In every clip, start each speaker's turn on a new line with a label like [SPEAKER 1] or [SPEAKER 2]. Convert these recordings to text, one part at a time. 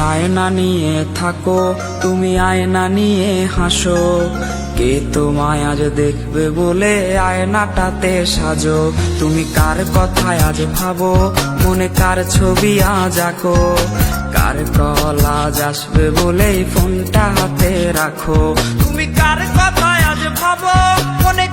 [SPEAKER 1] আয়না নিয়ে থাকো, তুমি আয়না নিয়ে হাসো। কে তোমায় আজ দেখবে বলে আয়নাটাতে সাজো? তুমি কার কথায় আজ ভাবো? মনে কার ছবি আজ আঁকো? কার কল আজ আসবে বলেই ফোনটা হাতে রাখো? তুমি কার কথায় আজ ভাবো? মনে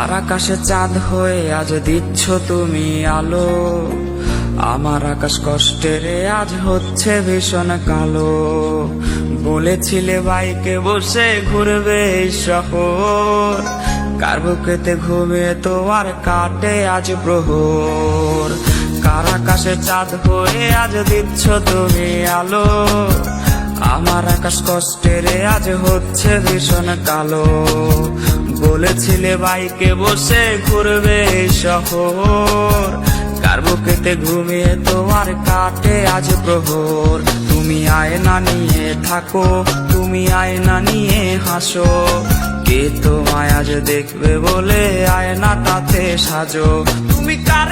[SPEAKER 1] কার আকাশে চাঁদ হয়ে আজ দিচ্ছ তুমি আলো। আমার আকাশ কষ্টের, আজ হচ্ছে ভীষণ কালো। বলেছিলে বাইকে বসে ঘুরবে শহর। কার বুকেতে ঘুমিয়ে তোমার কাটে আজ প্রহর। কার আকাশে চাঁদ হয়ে আজ দিচ্ছ তুমি আলো। আমার আকাশ কষ্টের, আজ হচ্ছে ভীষণ কালো। বলেছিলে বাইকে বসে ঘুরবে শহর। কার বুকেতে ঘুমিয়ে তোমার কাটে আজ প্রহর? তুমি আয়না নিয়ে থাকো, তুমি আয়না নিয়ে হাসো। কে তোমায় আজ দেখবে বলে আয়নাটাতে সাজো? তুমি কার